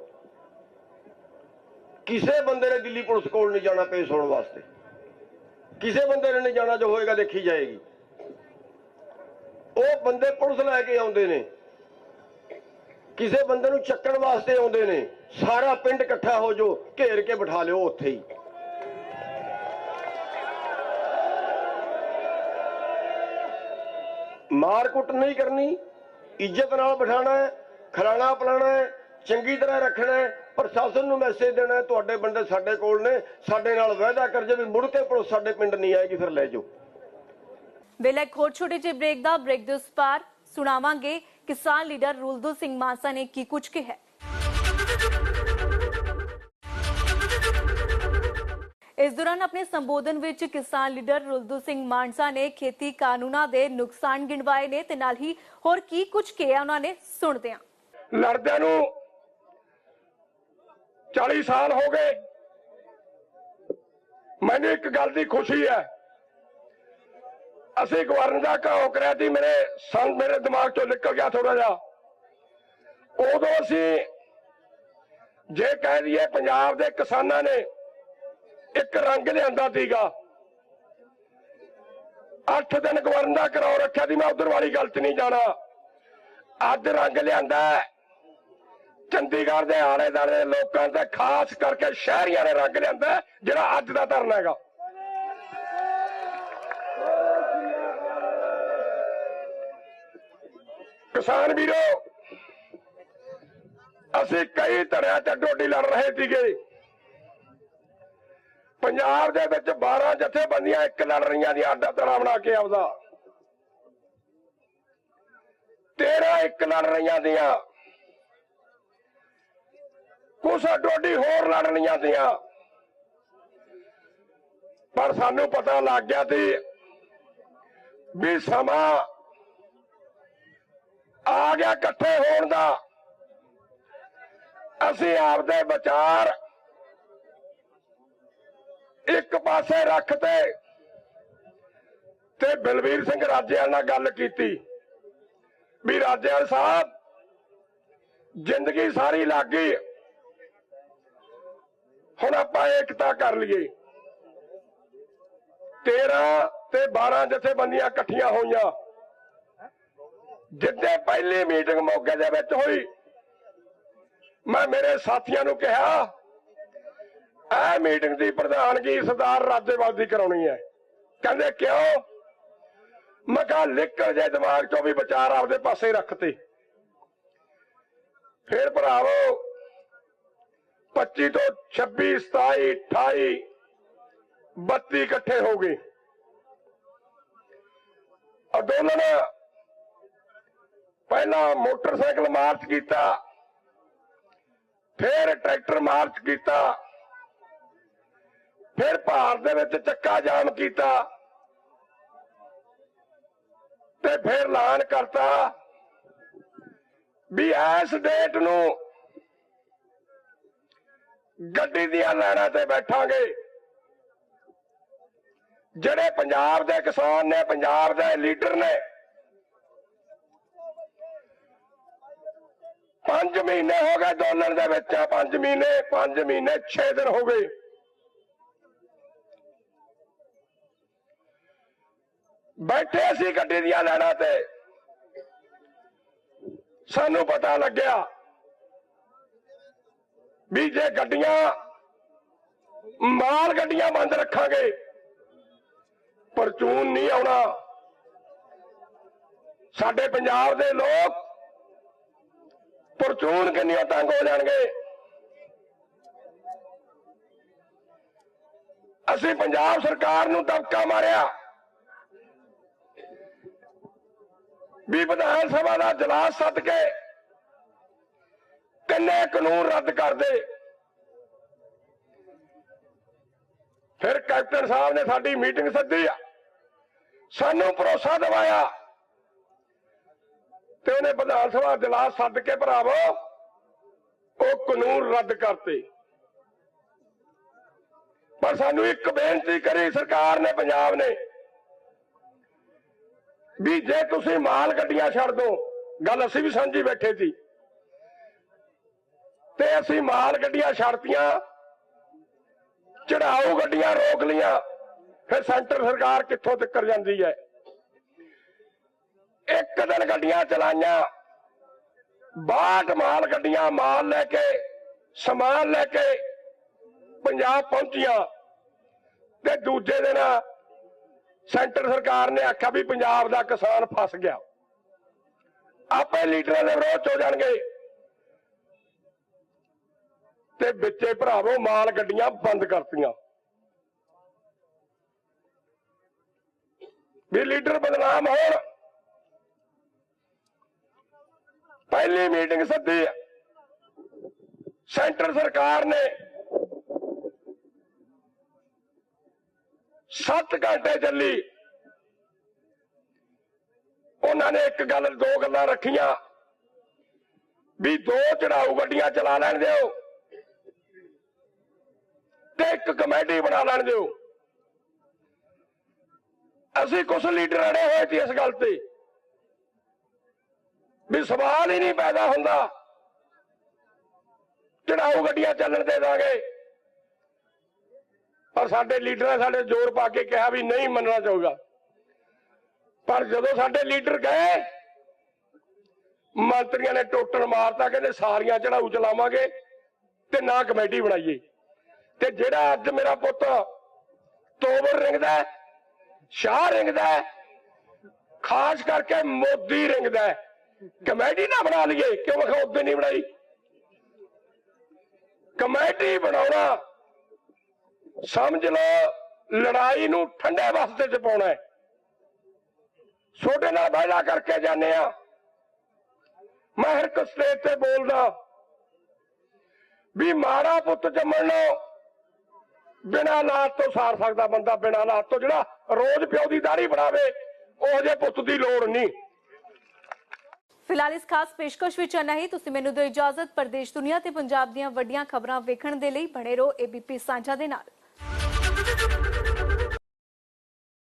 ਕਿਸੇ ਬੰਦੇ ਨੇ ਦਿੱਲੀ ਪੁਲਿਸ ਕੋਲ ਨਹੀਂ ਜਾਣਾ ਪਏ ਸੁਣਨ ਵਾਸਤੇ। ਕਿਸੇ ਬੰਦੇ ਨੇ ਨਹੀਂ ਜਾਣਾ ਜੋ ਹੋਏਗਾ ਦੇਖੀ ਜਾਏਗੀ। ਉਹ ਬੰਦੇ ਪੁਲਿਸ ਲੈ ਕੇ ਆਉਂਦੇ ਨੇ। ਕਿਸੇ ਬੰਦੇ ਨੂੰ ਚੱਕਣ ਵਾਸਤੇ ਆਉਂਦੇ ਨੇ। ਸਾਰਾ ਪਿੰਡ ਇਕੱਠਾ ਹੋ ਜੋ, ਘੇਰ ਕੇ ਬਿਠਾ ਲਿਓ ਉੱਥੇ ਹੀ। ਮਾਰ ਕੁੱਟ ਨਹੀਂ ਕਰਨੀ। ਇੱਜ਼ਤ ਨਾਲ ਬਿਠਾਣਾ ਹੈ, ਖਿਲਾਣਾ ਪਿਲਾਣਾ ਹੈ, ਚੰਗੀ ਤਰ੍ਹਾਂ ਰੱਖਣਾ ਹੈ। ਪ੍ਰਸ਼ਾਸਨ ਨੂੰ ਮੈਸੇਜ ਦੇਣਾ ਹੈ ਤੁਹਾਡੇ ਬੰਦੇ ਸਾਡੇ ਕੋਲ ਨੇ ਸਾਡੇ ਨਾਲ ਵਾਅਦਾ ਕਰ ਜੇ ਵੀ ਮੁੜ ਕੇ ਪੁਲਿਸ ਸਾਡੇ ਪਿੰਡ ਨਹੀਂ ਆਏਗੀ ਫਿਰ ਲੈ ਜਾਓ।
ਵੇਲੇ ਹੋਰ ਛੋਟੇ ਜਿਹੇ ਬ੍ਰੇਕ ਦਾ ਬ੍ਰੇਕ ਦੇ ਉਸ ਪਾਰ ਸੁਣਾਵਾਂਗੇ ਕਿਸਾਨ ਲੀਡਰ ਰੁਲਦੂ ਸਿੰਘ ਮਾਨਸਾ ਨੇ ਕੀ ਕੁਝ ਕਿਹਾ ਇਸ ਦੌਰਾਨ ਆਪਣੇ ਸੰਬੋਧਨ ਵਿੱਚ ਕਿਸਾਨ ਲੀਡਰ ਰੁਲਦੂ ਸਿੰਘ ਮਾਨਸਾ ਨੇ ਖੇਤੀ ਕਾਨੂੰਨਾਂ ਦੇ ਨੁਕਸਾਨ ਗਿਣਵਾਏ ਨੇ ਤੇ ਨਾਲ ਹੀ ਹੋਰ ਕੀ ਕੁਝ ਕਿਹਾ ਉਹਨਾਂ ਨੇ ਸੁਣਦੇ ਹਾਂ।
ਲੜਦਿਆਂ ਨੂੰ 40 ਸਾਲ ਹੋ ਗਏ। ਮੈਨੂੰ ਇੱਕ ਗੱਲ ਦੀ ਖੁਸ਼ੀ ਹੈ। ਅਸੀਂ ਗਵਰਨਰ ਦਾ ਘਾਉ ਕਰਿਆ ਸੀ ਮੇਰੇ ਸੰਗ ਮੇਰੇ ਦਿਮਾਗ ਚੋਂ ਨਿਕਲ ਗਿਆ ਥੋੜਾ ਜਿਹਾ। ਉਦੋਂ ਅਸੀਂ ਜੇ ਕਹਿ ਦਈਏ ਪੰਜਾਬ ਦੇ ਕਿਸਾਨਾਂ ਨੇ ਇੱਕ ਰੰਗ ਲਿਆਂਦਾ ਸੀਗਾ। 8 ਦਿਨ ਗਵਰਨਰ ਦਾ ਘਰਾਓ ਰੱਖਿਆ ਸੀ, ਮੈਂ ਉਧਰ ਵਾਲੀ ਗੱਲ 'ਚ ਨਹੀਂ ਜਾਣਾ। ਅੱਜ ਰੰਗ ਲਿਆਂਦਾ ਚੰਡੀਗੜ੍ਹ ਦੇ ਆਲੇ ਦਾਲੇ ਦੇ ਲੋਕਾਂ ਤੇ ਖਾਸ ਕਰਕੇ ਸ਼ਹਿਰੀਆਂ ਨੇ ਰੰਗ ਲਿਆਂਦਾ ਹੈ, ਜਿਹੜਾ ਅੱਜ ਦਾ ਧਰਨਾ ਹੈਗਾ ਕਿਸਾਨ ਵੀਰੋ ਅਸੀਂ ਕਈ ਧੜਿਆਂ ਤੇ ਡੋਡੀ ਲੜ ਰਹੇ ਸੀਗੇ ਪੰਜਾਬ ਦੇ ਵਿੱਚ 12 ਜਥੇਬੰਦੀਆਂ ਇੱਕ ਲੜ ਰਹੀਆਂ ਦੀ ਆਡਾ ਧੜਾ ਬਣਾ ਕੇ ਆਪਦਾ 13 ਇੱਕ ਲੜ ਰਹੀਆਂ ਦੀਆਂ ਕੁਛ ਡੋਡੀ ਹੋਰ ਲੜਨੀਆਂ ਰਹੀਆਂ ਪਰ ਸਾਨੂੰ ਪਤਾ ਲੱਗ ਗਿਆ ਸੀ ਵੀ ਸਮਾਂ ਆ ਗਿਆ ਇਕੱਠੇ ਹੋਣ ਦਾ। ਅਸੀਂ ਆਪਦੇ ਵਿਚਾਰ ਇੱਕ ਪਾਸੇ ਰੱਖਤੇ ਤੇ ਬਲਵੀਰ ਸਿੰਘ ਰਾਜੇਵਾਲ ਨਾਲ ਗੱਲ ਕੀਤੀ ਵੀ ਰਾਜੇਵਾਲ ਸਾਹਿਬ, ਜ਼ਿੰਦਗੀ ਸਾਰੀ ਲੱਗ ਗਈ। ਹੁਣ ਆਪਾਂ ਏਕਤਾ ਕਰ ਲਈਏ। 13 ਤੇ 12 ਜਥੇਬੰਦੀਆਂ ਇਕੱਠੀਆਂ ਹੋਈਆਂ। ਜਿੱਦੇ ਪਹਿਲੀ ਮੀਟਿੰਗ ਮੋਗੇ ਦੇ ਵਿੱਚ ਹੋਈ, ਮੈਂ ਮੇਰੇ ਸਾਥੀਆਂ ਨੂੰ ਕਿਹਾ, ਇਹ ਮੀਟਿੰਗ ਦੀ ਪ੍ਰਧਾਨਗੀ ਸਰਦਾਰ ਰਾਜੇਵਾਲ ਦੀ ਕਰਾਉਣੀ ਹੈ। ਕਹਿੰਦੇ, ਕਿਉਂ? ਮੈਂ ਕਿਹਾ ਨਿਕਲ ਜੇ ਦਿਮਾਗ ਚੋਂ ਵੀ ਵਿਚਾਰ ਆਪਦੇ ਪਾਸੇ ਰੱਖਤੇ। ਫਿਰ ਭਰਾਵੋ 25 ਤੋਂ 26 27 28 32 ਇਕੱਠੇ ਹੋ ਗਏ। ਅੰਦੋਲਨ ਪਹਿਲਾਂ ਮੋਟਰਸਾਈਕਲ ਮਾਰਚ ਕੀਤਾ, ਫਿਰ ਟਰੈਕਟਰ ਮਾਰਚ ਕੀਤਾ, ਫਿਰ ਭਾਰਤ ਦੇ ਵਿੱਚ ਚੱਕਾ ਜਾਮ ਕੀਤਾ ਤੇ ਫਿਰ ਫੇਰ ਐਲਾਨ ਕਰਤਾ ਵੀ ਇਸ ਡੇਟ ਨੂੰ ਗੱਡੀ ਦੀਆਂ ਲਾਈਨਾਂ ਤੇ ਬੈਠਾਂਗੇ। ਜਿਹੜੇ ਪੰਜਾਬ ਦੇ ਕਿਸਾਨ ਨੇ, ਪੰਜਾਬ ਦੇ ਲੀਡਰ ਨੇ, ਪੰਜ ਮਹੀਨੇ ਹੋ ਗਏ ਦੋਲਣ ਦੇ ਵਿੱਚ ਆ, ਪੰਜ ਮਹੀਨੇ ਪੰਜ ਮਹੀਨੇ 6 ਦਿਨ ਹੋ ਗਏ। ਬੈਠੇ ਸੀ ਗੱਡੀ ਦੀਆਂ ਲੈਣਾ ਤੇ। ਸਾਨੂੰ ਪਤਾ ਲੱਗਿਆ ਵੀ ਜੇ ਗੱਡੀਆਂ, ਮਾਲ ਗੱਡੀਆਂ ਬੰਦ ਰੱਖਾਂਗੇ, ਪਰਚੂਨ ਨਹੀਂ ਆਉਣਾ। ਸਾਡੇ ਪੰਜਾਬ ਦੇ ਲੋਕ ਪਰਚੂਨ ਕਿੰਨੀਆਂ ਤੰਗ ਹੋ ਜਾਣਗੇ। ਅਸੀਂ ਪੰਜਾਬ ਸਰਕਾਰ ਨੂੰ ਦਬਕਾ ਮਾਰਿਆ। ਵੀ ਵਿਧਾਨ ਸਭਾ ਦਾ ਜਲਾਸ ਸੱਦ ਕੇ ਕਿੰਨੇ ਕਾਨੂੰਨ ਰੱਦ ਕਰਦੇ ਫਿਰ ਕੈਪਟਨ ਸਾਹਿਬ ਨੇ ਸਾਡੀ ਮੀਟਿੰਗ ਸੱਦੀ ਆ। ਸਾਨੂੰ ਭਰੋਸਾ ਦਿਵਾਇਆ। ਤੇ ਉਹਨੇ ਵਿਧਾਨ ਸਭਾ ਇਜਲਾਸ ਸੱਦ ਕੇ ਭਰਾਵੋ, ਉਹ ਕਾਨੂੰਨ ਰੱਦ ਕਰਤੇ। ਪਰ ਸਾਨੂੰ ਇੱਕ ਬੇਨਤੀ ਕਰੀ ਸਰਕਾਰ ਨੇ, ਪੰਜਾਬ ਨੇ, ਵੀ ਜੇ ਤੁਸੀਂ ਮਾਲ ਗੱਡੀਆਂ ਛੱਡ ਦੋ, ਗੱਲ ਅਸੀਂ ਵੀ ਸਾਂਝੀ ਬੈਠੇ ਸੀ। ਤੇ ਅਸੀਂ ਮਾਲ ਗੱਡੀਆਂ ਛੱਡਤੀਆਂ ਚੜਾਊ ਗੱਡੀਆਂ ਰੋਕ ਲੀਆਂ ਫਿਰ ਸੈਂਟਰ ਸਰਕਾਰ ਕਿੱਥੋਂ ਤੱਕ ਜਾਂਦੀ ਹੈ? ਇੱਕ ਦਿਨ ਗੱਡੀਆਂ ਚਲਾਈਆਂ 62 ਮਾਲ ਗੱਡੀਆਂ ਮਾਲ ਲੈ ਕੇ, ਸਮਾਨ ਲੈ ਕੇ ਪੰਜਾਬ ਪਹੁੰਚੀਆਂ। ਤੇ ਦੂਜੇ ਦਿਨ ਸੈਂਟਰ ਸਰਕਾਰ ਨੇ ਆਖਿਆ ਵੀ ਪੰਜਾਬ ਦਾ ਕਿਸਾਨ ਫਸ ਗਿਆ। ਆਪੇ ਲੀਡਰਾਂ ਦੇ ਵਿਰੋਧ 'ਚ ਹੋ ਜਾਣਗੇ। ਤੇ ਵਿੱਚੇ ਭਰਾਵੋ ਮਾਲ ਗੱਡੀਆਂ ਬੰਦ ਕਰਤੀਆਂ। ਵੀ ਲੀਡਰ ਬਦਨਾਮ ਹੋਣ। ਪਹਿਲੀ ਮੀਟਿੰਗ ਸੱਦੀ। ਸੈਂਟਰ ਸਰਕਾਰ ਨੇ 7 ਘੰਟੇ ਚੱਲੀ। ਉਹਨਾਂ ਨੇ ਇੱਕ ਗੱਲ, ਦੋ ਗੱਲਾਂ ਰੱਖੀਆਂ। ਵੀ ਦੋ ਚੜਾਊ ਗੱਡੀਆਂ ਚਲਾ ਲੈਣ ਦਿਓ। ਤੇ ਇੱਕ ਕਮੇਟੀ ਬਣਾ ਲੈਣ ਦਿਓ। ਅਸੀਂ ਕੁਝ ਲੀਡਰ ਅੜੇ ਹੋਏ ਸੀ ਇਸ ਗੱਲ ਤੇ। ਵੀ ਸਵਾਲ ਹੀ ਨਹੀਂ ਪੈਦਾ ਹੁੰਦਾ। ਚੜਾਊ ਗੱਡੀਆਂ ਚੱਲਣ ਦੇ ਦਾਂਗੇ। ਪਰ ਸਾਡੇ ਲੀਡਰਾਂ ਸਾਡੇ ਜ਼ੋਰ ਪਾ ਕੇ ਕਿਹਾ ਵੀ ਨਹੀਂ ਮੰਨਣਾ ਚਾਹੂਗਾ। ਪਰ ਜਦੋਂ ਸਾਡੇ ਲੀਡਰ ਗਏ, ਮੰਤਰੀਆਂ ਨੇ ਟੋਟਰ ਮਾਰਤਾ, ਕਹਿੰਦੇ ਸਾਰੀਆਂ ਚੜਾਊ ਚਲਾਵਾਂਗੇ ਤੇ ਨਾ ਕਮੇਟੀ ਬਣਾਈਏ। ਤੇ ਜਿਹੜਾ ਅੱਜ ਮੇਰਾ ਪੁੱਤ ਤੋਬਰ ਰਿੰਗਦਾ ਸ਼ਾਹ ਰਿੰਗਦਾ ਖਾਸ ਕਰਕੇ ਮੋਦੀ ਰਿੰਗਦਾ ਹੈ। ਕਮੇਟੀ ਨਾ ਬਣਾ ਲਈਏ, ਕਿਉਂ ਮੈਂ ਉਦੋਂ ਨਹੀਂ ਬਣਾਈ? ਕਮੇਟੀ ਬਣਾਉਣਾ, ਸਮਝ ਲਓ, ਲੜਾਈ ਨੂੰ ਠੰਡੇ ਵਾਸਤੇ ਚ ਪਾਉਣਾ ਹੈ। ਛੋਟੇ ਨਾਲ ਵਾਅਦਾ ਕਰਕੇ ਜਾਂਦੇ ਆ ਮੈਂ ਹਰ ਇੱਕ ਸਟੇਜ ਤੇ ਬੋਲਦਾ, ਵੀ ਮਾੜਾ ਪੁੱਤ ਜੰਮਣ ਨੂੰ ਬਿਨਾਂ ਲਾਤ ਤੋਂ ਸਾਰ ਸਕਦਾ ਬੰਦਾ, ਬਿਨਾਂ ਲਾਤ ਤੋਂ ਜਿਹੜਾ ਰੋਜ਼ ਪਿਓ ਦੀ ਦਾੜੀ ਬਣਾਵੇ, ਉਹ ਜੇ ਪੁੱਤ ਦੀ ਲੋੜ ਨਹੀਂ।
ਫਿਲਹਾਲ ਇਸ ਖਾਸ ਪੇਸ਼ਕਸ਼ ਵਿੱਚ ਇੰਨਾ ਹੀ। ਤੁਸੀਂ ਮੈਨੂੰ ਦਿਓ ਇਜਾਜ਼ਤ। ਪ੍ਰਦੇਸ਼ ਦੁਨੀਆ ਤੇ ਪੰਜਾਬ ਦੀਆਂ ਵੱਡੀਆਂ ਖਬਰਾਂ ਵੇਖਣ ਦੇ ਲਈ ਬਣੇ ਰਹੋ ਏਬੀਪੀ ਸਾਂਝਾ ਦੇ ਨਾਲ।